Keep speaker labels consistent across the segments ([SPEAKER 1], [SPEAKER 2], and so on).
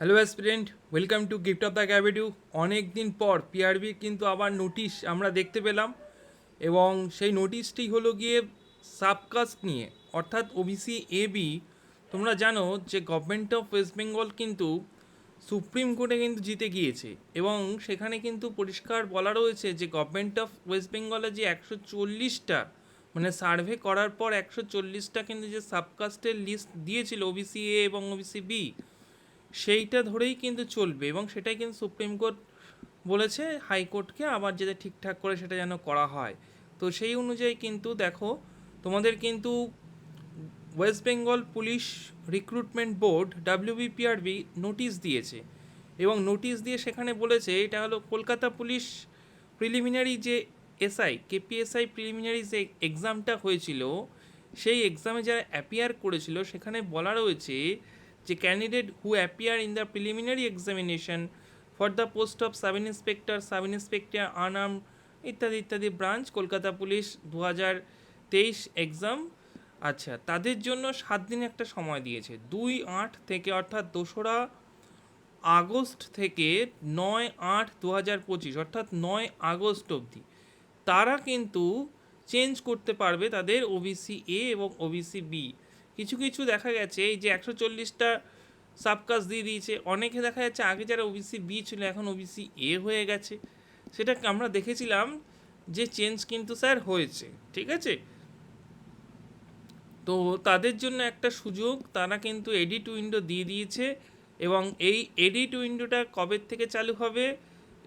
[SPEAKER 1] Hello aspirant welcome to gift of the ক্যাবিটিউ অনেক দিন পর পিআরবি কিন্তু আবার নোটিশ আমরা দেখতে পেলাম এবং সেই নোটিশটি হলো গিয়ে সাবকাস্ট নিয়ে। অর্থাৎ ওবিসি এ বি তোমরা জানো যে গভর্নমেন্ট অফ ওয়েস্ট বেঙ্গল কিন্তু সুপ্রিম কোর্টে কিন্তু জিতে গিয়েছে এবং সেখানে কিন্তু পরিষ্কার বলা রয়েছে যে গভর্নমেন্ট অফ ওয়েস্ট বেঙ্গলে যে একশো চল্লিশটা মানে সার্ভে করার পর একশো চল্লিশটা কিন্তু যে সাবকাস্টের লিস্ট দিয়েছিল ওবিসি এ এবং ওবিসি বি সেইটা ধরেই কিন্তু চলবে এবং সেটাই কিন্তু সুপ্রিম কোর্ট বলেছে হাইকোর্টকে আবার যেটা ঠিকঠাক করে সেটা যেন করা হয়। তো সেই অনুযায়ী কিন্তু দেখো, তোমাদের কিন্তু West Bengal police recruitment board WBPRB notice দিয়েছে এবং নোটিশ দিয়ে সেখানে বলেছে এটা হলো কলকাতা পুলিশ প্রিলিমিনারি যে এসআই, কেপিএসআই প্রিলিমিনারি যে এক্সামটা হয়েছিল, সেই এক্সামে যারা অ্যাপিয়ার করেছিল সেখানে বলা রয়েছে যে candidate who appear in the preliminary examination for the post of sub inspector sub inspector unarm ইত্যাদি ইত্যাদি ব্রাঞ্চ কলকাতা পুলিশ দু হাজার তেইশ এক্সাম আচ্ছা তাদের জন্য সাত দিন একটা সময় দিয়েছে। দুই আট থেকে, অর্থাৎ দোসরা আগস্ট থেকে নয় আট দু হাজার পঁচিশ, অর্থাৎ নয় আগস্ট অবধি। তারা কিন্তু চেঞ্জ করতে পারবে তাদের ওবিসি এ এবং ওবিসি বি কিছু কিছু দেখা গেছে, এই যে একশো চল্লিশটা সাবকাস্ট দিয়ে দিয়েছে। অনেকে দেখা যাচ্ছে আগে যারা ওবিসি বি ছিল, এখন ওবিসি এ হয়ে গেছে। সেটা আমরা দেখেছিলাম যে চেঞ্জ কিন্তু স্যার হয়েছে, ঠিক আছে? তো তাদের জন্য একটা সুযোগ, তারা কিন্তু এডিট উইন্ডো দিয়ে দিয়েছে এবং এই এডিট উইন্ডোটা কবে থেকে চালু হবে,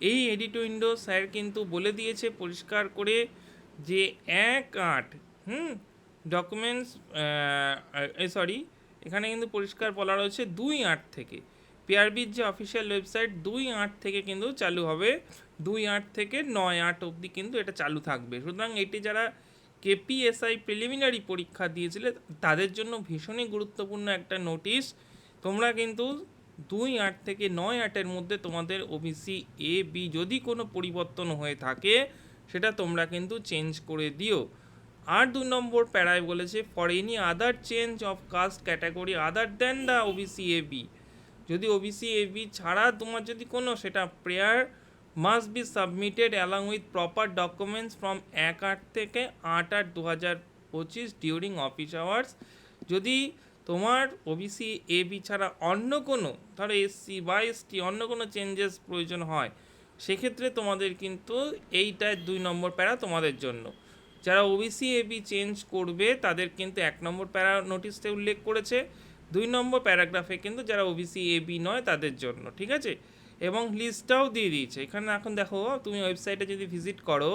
[SPEAKER 1] এই এডিট উইন্ডো স্যার কিন্তু বলে দিয়েছে পরিষ্কার করে যে এক আট, হুম? ডকুমেন্টস সরি এখানে কিন্তু পরিষ্কার বলা রয়েছে দুই আট থেকে। পিআরবির যে অফিসিয়াল ওয়েবসাইট দুই আট থেকে কিন্তু চালু হবে। দুই আট থেকে নয় আট অবধি কিন্তু এটা চালু থাকবে। সুতরাং এটি যারা কেপিএসআই প্রিলিমিনারি পরীক্ষা দিয়েছিলে, তাদের জন্য ভীষণই গুরুত্বপূর্ণ একটা নোটিশ তোমরা কিন্তু দুই আট থেকে নয় আটের মধ্যে তোমাদের ওবিসি এ বি যদি কোনো পরিবর্তন হয়ে থাকে, সেটা তোমরা কিন্তু চেঞ্জ করে দিও। আর দু নম্বর প্যারায় বলেছে for any other change of caste category other than the OBC A B যদি ওবিসি এ বি ছাড়া তোমার যদি কোনো, সেটা prayer must be submitted along with proper documents from এক আট থেকে আট আট দু হাজার পঁচিশ ডিউরিং অফিস আওয়ার্স যদি তোমার ওবিসি এ বি ছাড়া অন্য কোনো, ধরো এসসি বা এসটি অন্য কোনো চেঞ্জেস প্রয়োজন হয়, সেক্ষেত্রে তোমাদের কিন্তু এইটার দুই নম্বর প্যারা তোমাদের জন্য। যারা ওবিসি এবি চেঞ্জ করবে, তাদের কিন্তু এক নম্বর প্যারা নোটিশে উল্লেখ করেছে, দুই নম্বর প্যারাগ্রাফে কিন্তু যারা ওবিসি এবি নয়, তাদের জন্য, ঠিক আছে? এবং লিস্টটাও দিয়ে দিয়েছে। এখানে এখন দেখো, তুমি ওয়েবসাইটে যদি ভিজিট করো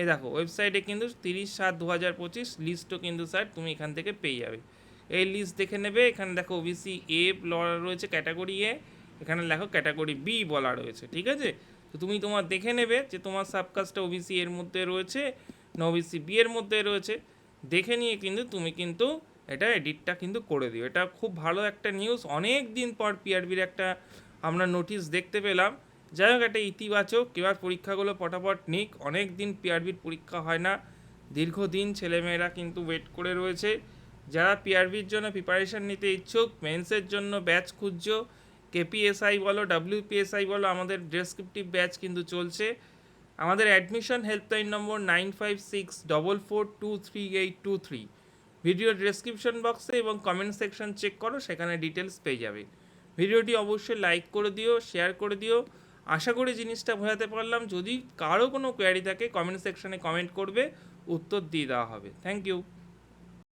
[SPEAKER 1] এ দেখো ওয়েবসাইটে কিন্তু তিরিশ সাত দু হাজার পঁচিশ লিস্টও কিন্তু স্যার তুমি এখান থেকে পেয়ে যাবে। এই লিস্ট দেখে নেবে, এখানে দেখো ওবিসি এ রয়েছে ক্যাটাগরি এ এখানে দেখো ক্যাটাগরি বি বলা রয়েছে, ঠিক আছে? তো তুমি তোমার দেখে নেবে যে তোমার সাবকাস্টটা ওবিসি এর মধ্যে রয়েছে না ওবিসি বি এর মধ্যে রয়েছে, দেখে নিয়ে কিন্তু তুমি কিন্তু এটা এডিটটা কিন্তু করে দিও। এটা খুব ভালো একটা নিউজ অনেক দিন পর পিআরবির একটা আমরা নোটিশ দেখতে পেলাম। যাই হোক একটা ইতিবাচক। এবার পরীক্ষাগুলো পটাপট নিক। অনেক দিন পিআরবির পরীক্ষা হয় না। দীর্ঘদিন ছেলেমেয়েরা কিন্তু ওয়েট করে রয়েছে। যারা পিআরবির জন্য প্রিপারেশান নিতে ইচ্ছুক মেন্সের জন্য ব্যাচ খুঁজছো কেপিএসআই বলো ডাব্লিউপিএসআই বলো, আমাদের ডেসক্রিপটিভ ব্যাচ কিন্তু চলছে। আমাদের admission helpline number nine five six double four two three eight two three video description বক্সে এবং কমেন্ট সেকশন চেক করো, সেখানে ডিটেলস পেয়ে যাবে। ভিডিওটি অবশ্যই লাইক করে দিও শেয়ার করে দিও। আশা করি জিনিসটা বোঝাতে পারলাম। যদি কারও কোনো কোয়ারি থাকে কমেন্ট সেকশনে কমেন্ট করবে, উত্তর দিয়ে দেওয়া হবে। Thank you